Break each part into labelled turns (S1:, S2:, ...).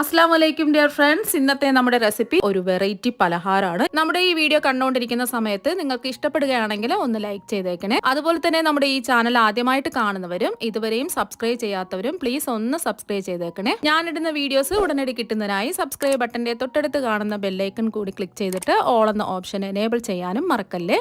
S1: അസ്സാം വലൈക്കും dear friends. ഇന്നത്തെ നമ്മുടെ റെസിപ്പി ഒരു വെറൈറ്റി പലഹാരമാണ്. നമ്മുടെ ഈ വീഡിയോ കണ്ടുകൊണ്ടിരിക്കുന്ന സമയത്ത് നിങ്ങൾക്ക് ഇഷ്ടപ്പെടുകയാണെങ്കിൽ ഒന്ന് ലൈക്ക് ചെയ്തേക്കണേ. അതുപോലെ തന്നെ നമ്മുടെ ഈ ചാനൽ ആദ്യമായിട്ട് കാണുന്നവരും ഇതുവരെയും സബ്സ്ക്രൈബ് ചെയ്യാത്തവരും പ്ലീസ് ഒന്ന് സബ്സ്ക്രൈബ് ചെയ്തേക്കണേ. ഞാനിടുന്ന വീഡിയോസ് ഉടനടി കിട്ടുന്നതിനായി സബ്സ്ക്രൈബ് ബട്ടന്റെ തൊട്ടടുത്ത് കാണുന്ന ബെല്ലൈക്കൺ കൂടി ക്ലിക്ക് ചെയ്തിട്ട് ഓൾ എന്ന ഓപ്ഷൻ എനേബിൾ ചെയ്യാനും മറക്കല്ലേ?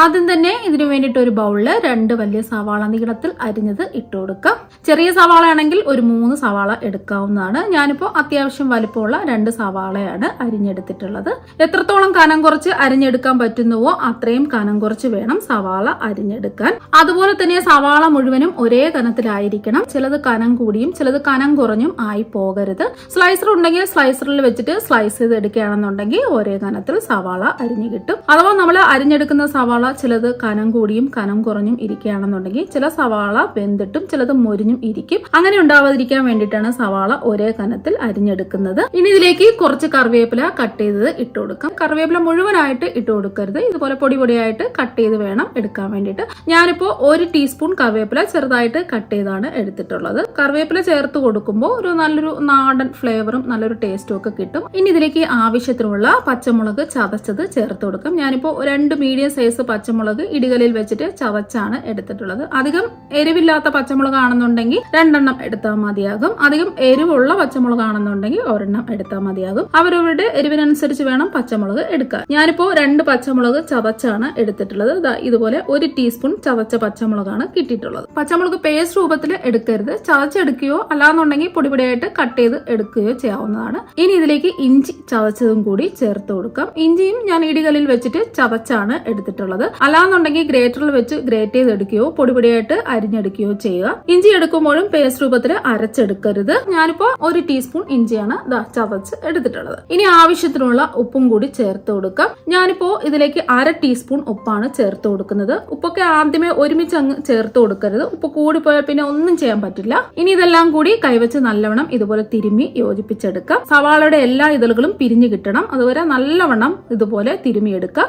S1: ആദ്യം തന്നെ ഇതിനു വേണ്ടിയിട്ട് ഒരു ബൗളിൽ രണ്ട് വലിയ സവാള നീളത്തിൽ അരിഞ്ഞത് ഇട്ട് കൊടുക്കാം. ചെറിയ സവാള ആണെങ്കിൽ ഒരു മൂന്ന് സവാള എടുക്കാവുന്നതാണ്. ഞാനിപ്പോൾ അത്യാവശ്യം വലിപ്പമുള്ള രണ്ട് സവാളയാണ് അരിഞ്ഞെടുത്തിട്ടുള്ളത്. എത്രത്തോളം കനം കുറച്ച് അരിഞ്ഞെടുക്കാൻ പറ്റുന്നുവോ അത്രയും കനം കുറച്ച് വേണം സവാള അരിഞ്ഞെടുക്കാൻ. അതുപോലെ തന്നെ സവാള മുഴുവനും ഒരേ കനത്തിലായിരിക്കണം. ചിലത് കനം കൂടിയും ചിലത് കനം കുറഞ്ഞും ആയി പോകരുത്. സ്ലൈസർ ഉണ്ടെങ്കിൽ സ്ലൈസറിൽ വെച്ചിട്ട് സ്ലൈസ് ചെയ്ത് എടുക്കുകയാണെന്നുണ്ടെങ്കിൽ ഒരേ കനത്തിൽ സവാള അരിഞ്ഞു കിട്ടും. അഥവാ നമ്മൾ അരിഞ്ഞെടുക്കുന്ന സവാള ചിലത് കനം കൂടിയും കനം കുറഞ്ഞും ഇരിക്കുകയാണെന്നുണ്ടെങ്കിൽ ചില സവാള വെന്തിട്ടും ചിലത് മൊരിഞ്ഞും ഇരിക്കും. അങ്ങനെ ഉണ്ടാവാതിരിക്കാൻ വേണ്ടിയിട്ടാണ് സവാള ഒരേ കനത്തിൽ അരിഞ്ഞെടുക്കുന്നത്. ഇനി ഇതിലേക്ക് കുറച്ച് കറിവേപ്പില കട്ട് ചെയ്തത് ഇട്ട് കൊടുക്കാം. കറിവേപ്പില മുഴുവനായിട്ട് ഇട്ട് കൊടുക്കരുത്. ഇതുപോലെ പൊടി പൊടിയായിട്ട് കട്ട് ചെയ്ത് വേണം എടുക്കാൻ വേണ്ടിയിട്ട്. ഞാനിപ്പോൾ ഒരു ടീസ്പൂൺ കറിവേപ്പില ചെറുതായിട്ട് കട്ട് ചെയ്താണ് എടുത്തിട്ടുള്ളത്. കറിവേപ്പില ചേർത്ത് കൊടുക്കുമ്പോൾ ഒരു നല്ലൊരു നാടൻ ഫ്ലേവറും നല്ലൊരു ടേസ്റ്റും ഒക്കെ കിട്ടും. ഇനി ഇതിലേക്ക് ആവശ്യത്തിനുള്ള പച്ചമുളക് ചതച്ചത് ചേർത്ത് കൊടുക്കാം. ഞാനിപ്പോൾ രണ്ട് മീഡിയം സൈസ് പച്ചമുളക് ഇടികലിൽ വെച്ചിട്ട് ചവച്ചാണ് എടുത്തിട്ടുള്ളത്. അധികം എരിവില്ലാത്ത പച്ചമുളക് ആണെന്നുണ്ടെങ്കിൽ രണ്ടെണ്ണം എടുത്താൽ മതിയാകും. അധികം എരിവുള്ള പച്ചമുളക് ആണെന്നുണ്ടെങ്കിൽ ഒരെണ്ണം എടുത്താൽ മതിയാകും. അവരവരുടെ എരിവിനനുസരിച്ച് വേണം പച്ചമുളക് എടുക്കാൻ. ഞാനിപ്പോ രണ്ട് പച്ചമുളക് ചവച്ചാണ് എടുത്തിട്ടുള്ളത്. ഇതുപോലെ ഒരു ടീസ്പൂൺ ചവച്ച പച്ചമുളകാണ് കിട്ടിയിട്ടുള്ളത്. പച്ചമുളക് പേസ്റ്റ് രൂപത്തിൽ എടുക്കരുത്. ചതച്ചെടുക്കുകയോ അല്ലാന്നുണ്ടെങ്കിൽ പൊടിപൊടിയായിട്ട് കട്ട് ചെയ്ത് എടുക്കുകയോ ചെയ്യാവുന്നതാണ്. ഇനി ഇതിലേക്ക് ഇഞ്ചി ചതച്ചതും കൂടി ചേർത്ത് കൊടുക്കാം. ഇഞ്ചിയും ഞാൻ ഇടികലിൽ വെച്ചിട്ട് ചവച്ചാണ് എടുത്തിട്ടുള്ളത്. അല്ലാന്നുണ്ടെങ്കിൽ ഗ്രേറ്ററിൽ വെച്ച് ഗ്രേറ്റ് ചെയ്തെടുക്കുകയോ പൊടിപൊടിയായിട്ട് അരിഞ്ഞെടുക്കുകയോ ചെയ്യുക. ഇഞ്ചി എടുക്കുമ്പോഴും പേസ്റ്റ് രൂപത്തിൽ അരച്ചെടുക്കരുത്. ഞാനിപ്പോ ഒരു ടീസ്പൂൺ ഇഞ്ചിയാണ് ദാ ചതച്ച് എടുത്തിട്ടുള്ളത്. ഇനി ആവശ്യത്തിനുള്ള ഉപ്പും കൂടി ചേർത്ത് കൊടുക്കാം. ഞാനിപ്പോ ഇതിലേക്ക് അര ടീസ്പൂൺ ഉപ്പാണ് ചേർത്ത് കൊടുക്കുന്നത്. ഉപ്പൊക്കെ ആദ്യമേ ഒരുമിച്ച് അങ്ങ് ചേർത്ത് കൊടുക്കരുത്. ഉപ്പ് കൂടിപ്പോയാൽ പിന്നെ ഒന്നും ചെയ്യാൻ പറ്റില്ല. ഇനി ഇതെല്ലാം കൂടി കൈവച്ച് നല്ലവണ്ണം ഇതുപോലെ തിരുമ്മി യോജിപ്പിച്ചെടുക്കാം. സവാളയുടെ എല്ലാ ഇതളുകളും പിരിഞ്ഞു കിട്ടണം. അതുവരെ നല്ലവണ്ണം ഇതുപോലെ തിരുമിയെടുക്കാം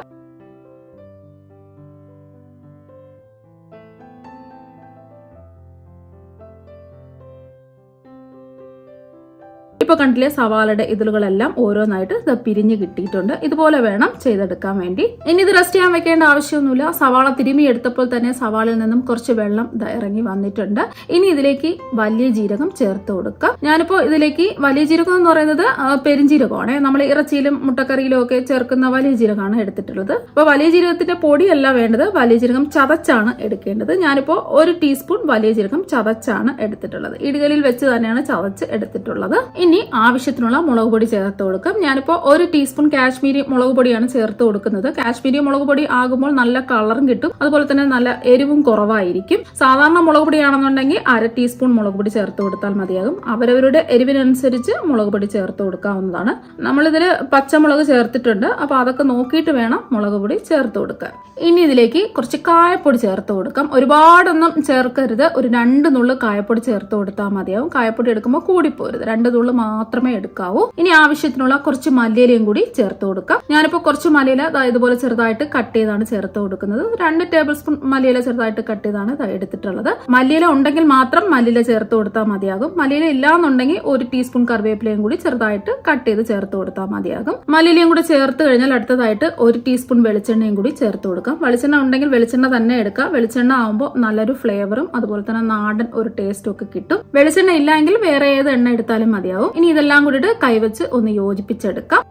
S1: ഇപ്പൊ കണ്ടില്ലേ സവാളയുടെ ഇതിലുകളെല്ലാം ഓരോന്നായിട്ട് ഇത് പിരിഞ്ഞ് കിട്ടിയിട്ടുണ്ട്. ഇതുപോലെ വേണം ചെയ്തെടുക്കാൻ വേണ്ടി. ഇനി ഇത് റെസ്റ്റ് ചെയ്യാൻ വെക്കേണ്ട ആവശ്യമൊന്നുമില്ല. സവാള തിരുമി എടുത്തപ്പോൾ തന്നെ സവാളയിൽ നിന്നും കുറച്ച് വെള്ളം ഇറങ്ങി വന്നിട്ടുണ്ട്. ഇനി ഇതിലേക്ക് വലിയ ജീരകം ചേർത്ത് കൊടുക്കാം. ഞാനിപ്പോ ഇതിലേക്ക് വലിയ ജീരകം എന്ന് പറയുന്നത് ആ, പെരുംജീരകമാണ് നമ്മൾ ഇറച്ചിയിലും മുട്ടക്കറിയിലും ഒക്കെ ചേർക്കുന്ന വലിയ ജീരകമാണ് എടുത്തിട്ടുള്ളത്. അപ്പൊ വലിയ ജീരകത്തിന്റെ പൊടിയല്ല വേണ്ടത്. വലിയ ജീരകം ചതച്ചാണ് എടുക്കേണ്ടത്. ഞാനിപ്പോ ഒരു ടീസ്പൂൺ വലിയ ജീരകം ചതച്ചാണ് എടുത്തിട്ടുള്ളത്. ഇടുകലിൽ വെച്ച് തന്നെയാണ് ചതച്ച് എടുത്തിട്ടുള്ളത്. ഇനി ആവശ്യത്തിനുള്ള മുളക് പൊടി ചേർത്ത് കൊടുക്കാം. ഞാനിപ്പോൾ ഒരു ടീസ്പൂൺ കാശ്മീരി മുളക് പൊടിയാണ് ചേർത്ത് കൊടുക്കുന്നത്. കാശ്മീരി മുളക് പൊടി ആകുമ്പോൾ നല്ല കളറും കിട്ടും. അതുപോലെ തന്നെ നല്ല എരിവും കുറവായിരിക്കും. സാധാരണ മുളക് പൊടിയാണെന്നുണ്ടെങ്കിൽ അര ടീസ്പൂൺ മുളക് പൊടി ചേർത്ത് കൊടുത്താൽ മതിയാകും. അവരവരുടെ എരിവിനനുസരിച്ച് മുളക് പൊടി ചേർത്ത് കൊടുക്കാവുന്നതാണ്. നമ്മളിതിൽ പച്ചമുളക് ചേർത്തിട്ടുണ്ട്. അപ്പോൾ അതൊക്കെ നോക്കിയിട്ട് വേണം മുളക് പൊടി ചേർത്ത് കൊടുക്കാൻ. ഇനി ഇതിലേക്ക് കുറച്ച് കായപ്പൊടി ചേർത്ത് കൊടുക്കാം. ഒരുപാടൊന്നും ചേർക്കരുത്. ഒരു രണ്ട് നുള്ളു കായപ്പൊടി ചേർത്ത് കൊടുത്താൽ മതിയാവും കായപ്പൊടി എടുക്കുമ്പോൾ കൂടിപ്പോരുത്. രണ്ട് മാത്രമേ എടുക്കാവൂ. ഇനി ആവശ്യത്തിനുള്ള കുറച്ച് മല്ലിയിലയും കൂടി ചേർത്ത് കൊടുക്കാം. ഞാനിപ്പോൾ കുറച്ച് മല്ലിയില ഇതുപോലെ ചെറുതായിട്ട് കട്ട് ചെയ്താണ് ചേർത്ത് കൊടുക്കുന്നത്. രണ്ട് ടേബിൾ സ്പൂൺ മല്ലിയില ചെറുതായിട്ട് കട്ട് ചെയ്താണ് എടുത്തിട്ടുള്ളത്. മല്ലിയില ഉണ്ടെങ്കിൽ മാത്രം മല്ലിയില ചേർത്ത് കൊടുത്താൽ മതിയാകും. മല്ലിയില ഇല്ലാന്നുണ്ടെങ്കിൽ ഒരു ടീസ്പൂൺ കറിവേപ്പിലയും കൂടി ചെറുതായിട്ട് കട്ട് ചെയ്ത് ചേർത്ത് കൊടുത്താൽ മതിയാകും. മല്ലിയിലയും കൂടി ചേർത്ത് കഴിഞ്ഞാൽ അടുത്തതായിട്ട് ഒരു ടീസ്പൂൺ വെളിച്ചെണ്ണയും കൂടി ചേർത്ത് കൊടുക്കാം. വെളിച്ചെണ്ണ ഉണ്ടെങ്കിൽ വെളിച്ചെണ്ണ തന്നെ എടുക്കാം. വെളിച്ചെണ്ണ ആകുമ്പോൾ നല്ലൊരു ഫ്ലേവറും അതുപോലെ തന്നെ നാടൻ ഒരു ടേസ്റ്റും ഒക്കെ കിട്ടും. വെളിച്ചെണ്ണ ഇല്ലെങ്കിൽ വേറെ ഏത് എണ്ണ എടുത്താലും മതിയാവും. ഇനി ഇതെല്ലാം കൂടിയിട്ട് കൈവച്ച് ഒന്ന് യോജിപ്പിച്ചെടുക്കാം.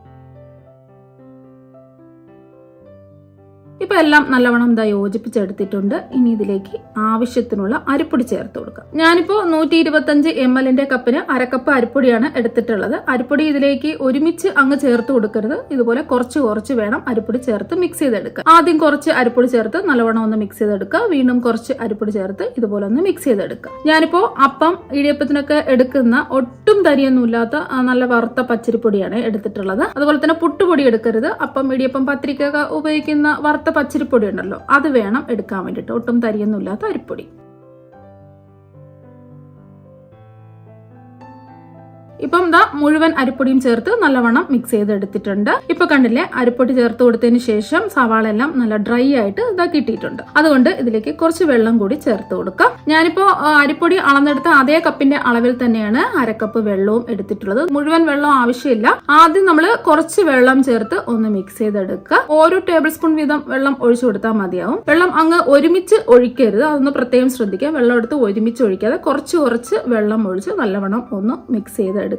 S1: ഇപ്പൊ എല്ലാം നല്ലവണ്ണം ഇതാ യോജിപ്പിച്ചെടുത്തിട്ടുണ്ട്. ഇനി ഇതിലേക്ക് ആവശ്യത്തിനുള്ള അരിപ്പൊടി ചേർത്ത് കൊടുക്കാം. ഞാനിപ്പോ നൂറ്റി ഇരുപത്തഞ്ച് എം എല്ലിന്റെ കപ്പിന് അരക്കപ്പ് അരിപ്പൊടിയാണ് എടുത്തിട്ടുള്ളത്. അരിപ്പൊടി ഇതിലേക്ക് ഒരുമിച്ച് അങ്ങ് ചേർത്ത് കൊടുക്കരുത്. ഇതുപോലെ കുറച്ച് കുറച്ച് വേണം അരിപ്പൊടി ചേർത്ത് മിക്സ് ചെയ്തെടുക്കുക ആദ്യം കുറച്ച് അരിപ്പൊടി ചേർത്ത് നല്ലവണ്ണം ഒന്ന് മിക്സ് ചെയ്തെടുക്കുക. വീണ്ടും കുറച്ച് അരിപ്പൊടി ചേർത്ത് ഇതുപോലെ ഒന്ന് മിക്സ് ചെയ്തെടുക്കുക. ഞാനിപ്പോ അപ്പം ഇടിയപ്പത്തിനൊക്കെ എടുക്കുന്ന ഒട്ടും തരിയൊന്നുമില്ലാത്ത നല്ല വറുത്ത പച്ചരിപ്പൊടിയാണ് എടുത്തിട്ടുള്ളത്. അതുപോലെ തന്നെ പുട്ടുപൊടി എടുക്കരുത്. അപ്പം ഇടിയപ്പം പത്രിക ഉപയോഗിക്കുന്ന വറുത്ത പച്ചരിപ്പൊടി ഉണ്ടല്ലോ അത് വേണം എടുക്കാൻ വേണ്ടിയിട്ട്. ഒട്ടും തരിയൊന്നുമില്ലാത്ത അരിപ്പൊടി. ഇപ്പം ദാ മുഴുവൻ അരിപ്പൊടിയും ചേർത്ത് നല്ലവണ്ണം മിക്സ് ചെയ്ത് എടുത്തിട്ടുണ്ട് ഇപ്പൊ കണ്ടില്ലേ അരിപ്പൊടി ചേർത്ത് കൊടുത്തതിന് ശേഷം സവാള എല്ലാം നല്ല ഡ്രൈ ആയിട്ട് ഇതാ കിട്ടിയിട്ടുണ്ട്. അതുകൊണ്ട് ഇതിലേക്ക് കുറച്ച് വെള്ളം കൂടി ചേർത്ത് കൊടുക്കാം. ഞാനിപ്പോ അരിപ്പൊടി അളന്നെടുത്ത അതേ കപ്പിന്റെ അളവിൽ തന്നെയാണ് അരക്കപ്പ് വെള്ളവും എടുത്തിട്ടുള്ളത്. മുഴുവൻ വെള്ളം ആവശ്യമില്ല. ആദ്യം നമ്മൾ കുറച്ച് വെള്ളം ചേർത്ത് ഒന്ന് മിക്സ് ചെയ്തെടുക്കുക. ഓരോ ടേബിൾ സ്പൂൺ വീതം വെള്ളം ഒഴിച്ചു കൊടുത്താൽ മതിയാവും. വെള്ളം അങ്ങ് ഒരുമിച്ച് ഒഴിക്കരുത്. അതൊന്ന് പ്രത്യേകം ശ്രദ്ധിക്കുക. വെള്ളം എടുത്ത് ഒരുമിച്ച് ഒഴിക്കാതെ കുറച്ച് കുറച്ച് വെള്ളം ഒഴിച്ച് നല്ലവണ്ണം ഒന്ന് മിക്സ് ചെയ്തെടുക്കുക.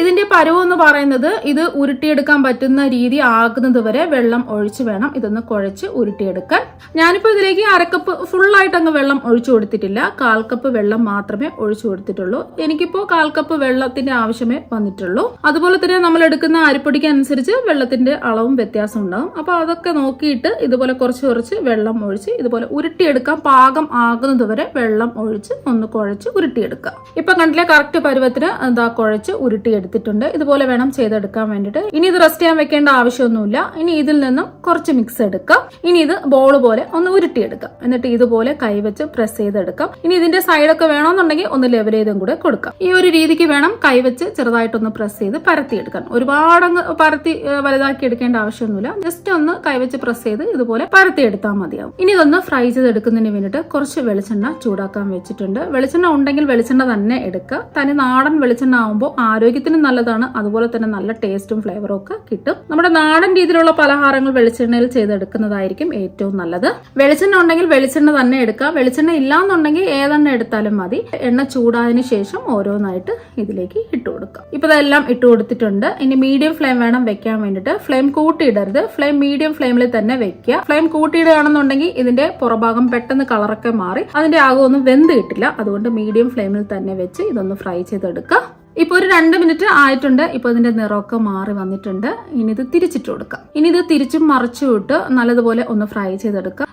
S1: ഇതിന്റെ പരുവം എന്ന് പറയുന്നത് ഇത് ഉരുട്ടിയെടുക്കാൻ പറ്റുന്ന രീതി ആകുന്നത് വരെ വെള്ളം ഒഴിച്ച് വേണം ഇതൊന്ന് കുഴച്ച് ഉരുട്ടിയെടുക്കാൻ. ഞാനിപ്പോ ഇതിലേക്ക് അരക്കപ്പ് ഫുള്ളായിട്ട് അങ്ങ് വെള്ളം ഒഴിച്ചു കൊടുത്തിട്ടില്ല. കാൽ കപ്പ് വെള്ളം മാത്രമേ ഒഴിച്ചു കൊടുത്തിട്ടുള്ളൂ. എനിക്കിപ്പോ കാൽ കപ്പ് വെള്ളത്തിന്റെ ആവശ്യമേ വന്നിട്ടുള്ളൂ. അതുപോലെ തന്നെ നമ്മൾ എടുക്കുന്ന അരിപ്പൊടിക്ക് അനുസരിച്ച് വെള്ളത്തിന്റെ അളവും വ്യത്യാസം ഉണ്ടാകും അപ്പൊ അതൊക്കെ നോക്കിയിട്ട് ഇതുപോലെ കുറച്ച് കുറച്ച് വെള്ളം ഒഴിച്ച് ഇതുപോലെ ഉരുട്ടിയെടുക്കാൻ പാകം ആകുന്നത് വരെ വെള്ളം ഒഴിച്ച് ഒന്ന് കുഴച്ച് ഉരുട്ടിയെടുക്കുക. ഇപ്പൊ കണ്ടില്ലേ കറക്റ്റ് പരുവത്തിന് എന്താ കുഴച്ച് ഉരുട്ടി എടുത്തിട്ടുണ്ട് ഇതുപോലെ വേണം ചെയ്തെടുക്കാൻ വേണ്ടിയിട്ട്. ഇനി ഇത് റെസ്റ്റ് ചെയ്യാൻ വെക്കേണ്ട ആവശ്യമൊന്നുമില്ല. ഇനി ഇതിൽ നിന്നും കുറച്ച് മിക്സ് എടുക്കാം. ഇനി ഇത് ബോൾ പോലെ ഒന്ന് ഉരുട്ടിയെടുക്കാം. എന്നിട്ട് ഇതുപോലെ കൈവച്ച് പ്രസ് ചെയ്തെടുക്കാം. ഇനി ഇതിന്റെ സൈഡൊക്കെ വേണമെന്നുണ്ടെങ്കിൽ ഒന്ന് ലെവൽ ചെയ്തും കൂടെ കൊടുക്കാം. ഈ ഒരു രീതിക്ക് വേണം കൈവച്ച് ചെറുതായിട്ടൊന്ന് പ്രസ് ചെയ്ത് പരത്തിയെടുക്കാൻ. ഒരുപാട് അങ്ങ് പരത്തി വലുതാക്കി എടുക്കേണ്ട ആവശ്യമൊന്നുമില്ല. ജസ്റ്റ് ഒന്ന് കൈവച്ച് പ്രസ് ചെയ്ത് ഇതുപോലെ പരത്തിയെടുത്താൽ മതിയാവും. ഇനി ഇതൊന്ന് ഫ്രൈ ചെയ്തെടുക്കുന്നതിന് വേണ്ടിയിട്ട് കുറച്ച് വെളിച്ചെണ്ണ ചൂടാക്കാൻ വെച്ചിട്ടുണ്ട്. വെളിച്ചെണ്ണ ഉണ്ടെങ്കിൽ വെളിച്ചെണ്ണ തന്നെ എടുക്കുക. തനി നാടൻ വെളിച്ചെണ്ണ ആകുമ്പോൾ ആരോഗ്യത്തിന് നല്ലതാണ്. അതുപോലെ തന്നെ നല്ല ടേസ്റ്റും ഫ്ലേവറും ഒക്കെ കിട്ടും. നമ്മുടെ നാടൻ രീതിയിലുള്ള പലഹാരങ്ങൾ വെളിച്ചെണ്ണയിൽ ചെയ്തെടുക്കുന്നതായിരിക്കും ഏറ്റവും നല്ലത്. വെളിച്ചെണ്ണ ഉണ്ടെങ്കിൽ വെളിച്ചെണ്ണ തന്നെ എടുക്കാം വെളിച്ചെണ്ണ ഇല്ലാന്നുണ്ടെങ്കിൽ ഏതെണ്ണ എടുത്താലും മതി. എണ്ണ ചൂടായതിനു ശേഷം ഓരോന്നായിട്ട് ഇതിലേക്ക് ഇട്ട് കൊടുക്കാം ഇപ്പൊ ഇതെല്ലാം ഇട്ട് കൊടുത്തിട്ടുണ്ട്. ഇനി മീഡിയം ഫ്ലെയിം വേണം വെക്കാൻ വേണ്ടിയിട്ട്. ഫ്ലെയിം കൂട്ടിയിടരുത്. ഫ്ലെയിം മീഡിയം ഫ്ലെയിമിൽ തന്നെ വെക്കുക. ഫ്ലെയിം കൂട്ടിയിടുകയാണെന്നുണ്ടെങ്കിൽ ഇതിന്റെ പുറഭാഗം പെട്ടെന്ന് കളറൊക്കെ മാറി. അതിന്റെ ആകെ ഒന്നും വെന്ത് കിട്ടില്ല. അതുകൊണ്ട് മീഡിയം ഫ്ലെയിമിൽ തന്നെ വെച്ച് ഇതൊന്ന് ഫ്രൈ ചെയ്തെടുക്കുക. ഇപ്പൊ ഒരു രണ്ട് മിനിറ്റ് ആയിട്ടുണ്ട്. ഇപ്പൊ ഇതിന്റെ നിറമൊക്കെ മാറി വന്നിട്ടുണ്ട്. ഇനി ഇത് തിരിച്ചിട്ട് കൊടുക്കാം. ഇനി ഇത് തിരിച്ചും മറിച്ചും ഇട്ട് നല്ലതുപോലെ ഒന്ന് ഫ്രൈ ചെയ്തെടുക്കുക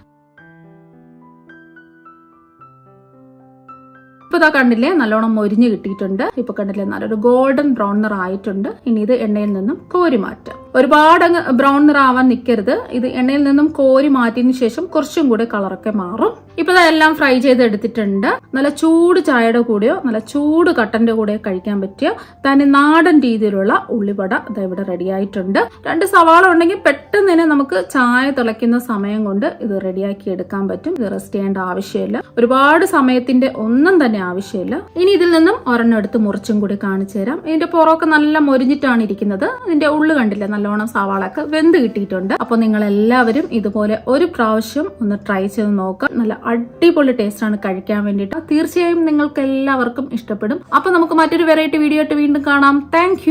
S1: ഇപ്പൊ ഇതാ കണ്ടില്ലേ നല്ലോണം മൊരിഞ്ഞ് കിട്ടിയിട്ടുണ്ട്. ഇപ്പൊ കണ്ടില്ലേ നല്ലൊരു ഗോൾഡൻ ബ്രൗൺ നിറായിട്ടുണ്ട്. ഇനി ഇത് എണ്ണയിൽ നിന്നും കോരി മാറ്റാം. ഒരുപാട് അങ്ങ് ബ്രൗൺ നിറാവാൻ നിൽക്കരുത് ഇത് എണ്ണയിൽ നിന്നും കോരി മാറ്റിയതിനു ശേഷം കുറച്ചും കൂടി കളറൊക്കെ മാറും. ഇപ്പൊ എല്ലാം ഫ്രൈ ചെയ്ത് എടുത്തിട്ടുണ്ട് നല്ല ചൂട് ചായയുടെ കൂടെയോ നല്ല ചൂട് കട്ടന്റെ കൂടെയോ കഴിക്കാൻ പറ്റിയ തനി നാടൻ രീതിയിലുള്ള ഉള്ളിവട ഇത് ഇവിടെ റെഡി ആയിട്ടുണ്ട്. രണ്ട് സവാള ഉണ്ടെങ്കിൽ പെട്ടെന്ന് തന്നെ നമുക്ക് ചായ തിളയ്ക്കുന്ന സമയം കൊണ്ട് ഇത് റെഡിയാക്കി എടുക്കാൻ പറ്റും. ഇത് റെസ്റ്റ് ചെയ്യേണ്ട ആവശ്യമില്ല. ഒരുപാട് സമയത്തിന്റെ ഒന്നും തന്നെ ആവശ്യമില്ല. ഇനി ഇതിൽ നിന്നും ഒരെണ്ണം എടുത്ത് മുറിച്ചും കൂടി കാണിച്ചു തരാം. ഇതിന്റെ പുറമൊക്കെ നല്ല മൊരിഞ്ഞിട്ടാണ് ഇരിക്കുന്നത്. ഇതിന്റെ ഉള്ളു കണ്ടില്ല? നല്ലോണം സവാളൊക്കെ വെന്ത് കിട്ടിയിട്ടുണ്ട്. അപ്പോൾ നിങ്ങൾ എല്ലാവരും ഇതുപോലെ ഒരു പ്രാവശ്യം ഒന്ന് ട്രൈ ചെയ്ത് നോക്കാം നല്ല അടിപൊളി ടേസ്റ്റ് ആണ് കഴിക്കാൻ വേണ്ടിട്ട് തീർച്ചയായും നിങ്ങൾക്ക് എല്ലാവർക്കും ഇഷ്ടപ്പെടും. അപ്പൊ നമുക്ക് മറ്റൊരു വെറൈറ്റി വീഡിയോ ആയിട്ട് വീണ്ടും കാണാം. താങ്ക്